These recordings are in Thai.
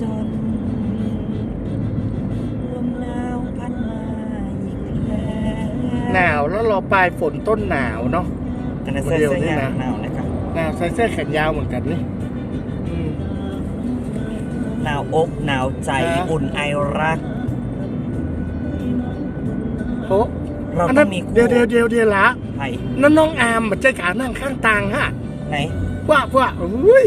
จน ลมหนาวพัดมาอีกแล้วหนาวแล้วรอปลายฝนต้นหนาวเนาะกันนะเสื้อเดี๋ยวเสื้อนี่ยานะวหนาวนะครับหนาวใส่เสื้อแขนยาวเหมือนกันนี่อืมหนาวอกหนาวใจฮะอุ่นไอรัก โอ้เราอันต้นั้อนงมีคู่เดี๋ยวเดี๋ยวเดี๋ยวเดี๋ยวละไผ่นั่นน้องอาร์มมันใจขานั่งข้างตางฮะไหน ว่าว่าอุ้ย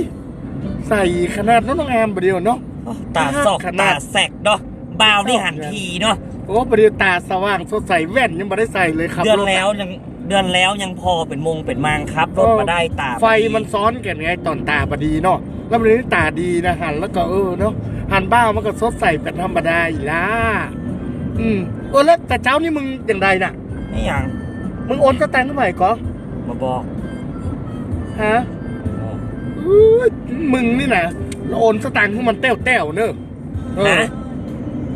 ใส่ขนาดนั้นน้องอาร์มประเดี๋ยวเนาะโอ้ ตาสอกขนาตาด แสกเนาะบาวนี่หันทีเนาะโอ้ประเดี๋ยวตาสว่างสดใสแว่นยังไม่ได้ใส่เลยครับเดือนรถะแล้วยังเดือนแล้วยังพอเป็นมงเป็นมางครับรถมาได้ตาไฟมันซ้อนกันไงตอนตาบดีเนาะแล้วมันนี้ตาดีนะหันแล้วก็เออเนาะหันบ้ามันก็สดใสเป็นธรรมดาอีกละอืมเออแล้วแต่เจ้านี่มึงอย่างไรน่ะนี่ยังมึงโอนสแตนเท่าไหร่ก็มาบอกฮะอุ๊ยมึงนี่นะ แล้วโอนสแตนขึ้นมันเต้วเต้วๆเนอะเออนะ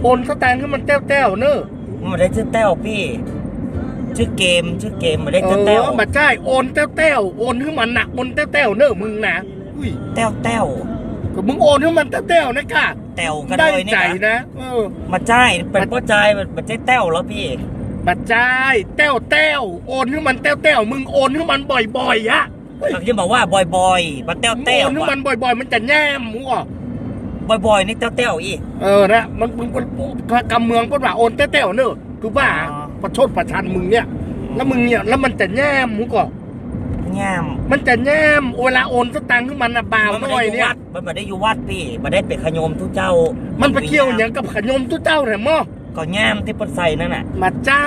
โอนสแตนขึ้นมันเต้วเต้วๆเนอะมันไม่ได้ชื่อแต้วพี่ ชื่อเกมชื่อเกมไม่ได้เอชื่อแต้วอมาใช่โอนเต้วเต้วๆโอนขึ้นมันหนักโอนเต้วเต้วๆเนอะมึงนะอุ้ยแต้วแต้วก็มึงโอนขึ้นมันเต้วเต้วๆนะกะแต้วกันได้เลยใจนี่นะนะเออ มาใจายเป็นป้าใจายมันใช่แต้วแล้วพี่ บัดจ่ายแต้วแต้วโอนให้มันแต้วแต้วมึงโอนให้มันบ่อยๆอะ เฮ้ยเราจะบอกว่าบอยๆมาแต้วมึงแต้วโอนให้มันบ่อยๆ มันจะแย่มมึงอะบอยๆนี่แต้วแต้วอีกเออนะมันมึงกำเมืองก็ว่าโอนแต้วแต้วเนอะคือว่าอ๋อประชดประชันมึงเนี่ย แล้วมึงเนี่ยแล้วมันจะแย่มมึงก็งามมันจะแย่มเวลาโอนสตังค์ให้มันอะบาวมันหไม่น่ได้อยอยู่เนี่ยวัดมันไม่ได้อยู่วัดพี่มันได้เป็นขยมทุกเจ้า มัมันไปเกี่ยวอย่างกับขยมตุ้เจ้าแถมมั้อก็งามที่เปนใส่นั่นน่ะมาจ่า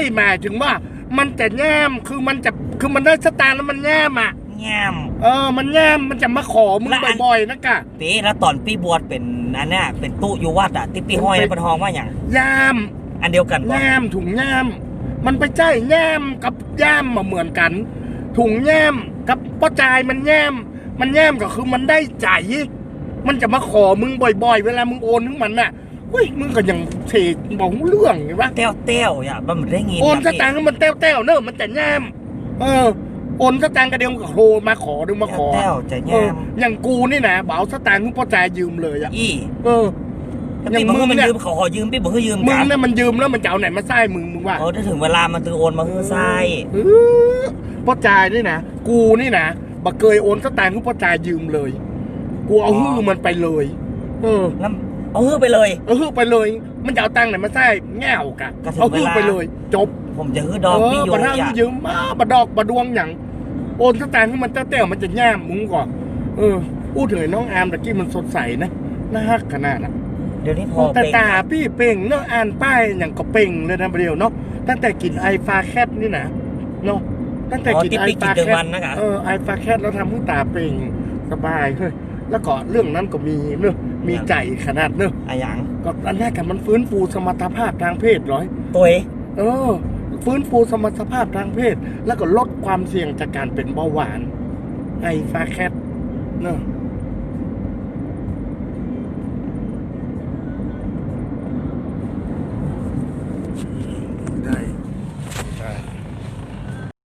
ยหมายถึงว่า มันจะแย่มคือมันจะคือมันได้สตางค์แล้วมันแย่มอะงามเออ มันแย่มมันจะมาขอมึงและอัน บ่อยๆนะกะปีแล้วตอนปีบวชเป็นอันเนี้ยเป็นตู้อยู่วัดอะที่ปีห้อยในปนทองว่าอย่างย่ามอันเดียวกันปะย่ามถุงย่ามมันไปใช่ย่ามกับย่ามมาเหมือนกัน ถุงย่ามกับป้อจายมันย่ามมันย่ามก็คือมันได้ใจมันจะมาขอมึงบ่อย ๆ เวลามึงโอนถึงมันน่ะ เฮ้ยมึงก็ยังเทบอกเรื่องไงวะแต้วแต้วอย่ามันไม่ได้ยินโอนสย่าตางค์ให้มันแต้วๆเนอะมันจะย่ามเออโอนสตางค์กระเดียวก็โทรมาขอดึงมาขอแต้วจะเอองามอย่างกูนี่นะเบาสตางค์ให้ป้อจายยืมเลยอะอีเออแล้วอย่างปีมึงมึงมันเนี่ยยืมเขาขอยืมพี่บอกให้ยืมมึงกันเนี่ยมันยืมแล้วมันจะเอาไหนมาใส่มึงมึงว่าเออถ้าถึงเวลามันตือโอนมาฮือไส้เออพ่อจายนี่นะกูนี่นะบักเกยโอนสตางค์ให้พ่อจายยืมเลย กูเอาฮื้อมันไปเลย เออแล้ว เอาฮือไปเลย เอาฮื้อไปเลย มันจะเอาตังค์ไหนมาใส่แง่วกะก็ถึงเอาฮื้อเวลาไปเลย จบผมจะฮือดอกเอพี่อโยประธานอย่ายืมมาบดอกบดวงอย่างโอนสตางค์ให้มันเต้วๆมันจะแง่มมึงก่อนเออพูดถึงไอ้น้องอาร์มตะกี้มันสดใสนะน่าฮักขนาดน่ะ เดี๋ยวนี้พอแต่เป็นตาพี่เป่งเนาะอ่านป้ายอย่างก็เป่งเลยนะประเดี๋ยวเนาะตั้งแต่กินไอฟาแคทนี่นะเนาะตั้งแต่อ๋อกินที่ไอปีกิฟานเดือนแควัทนนะคะเออไอฟาแคทแล้วทำให้ตาเป่งสบายเฮ้ยแล้วก็เรื่องนั้นก็มีเนอะ มีใจขนาดเนอะอะหยังก็อันแรกกันมันฟื้นฟูสมรรถภาพทางเพศร้อยตัวเองเออ ฟื้นฟูสมรรถภาพทางเพศ แล้วก็ลดความเสี่ยงจากการเป็นเบาหวานไอฟาแคทเนอะ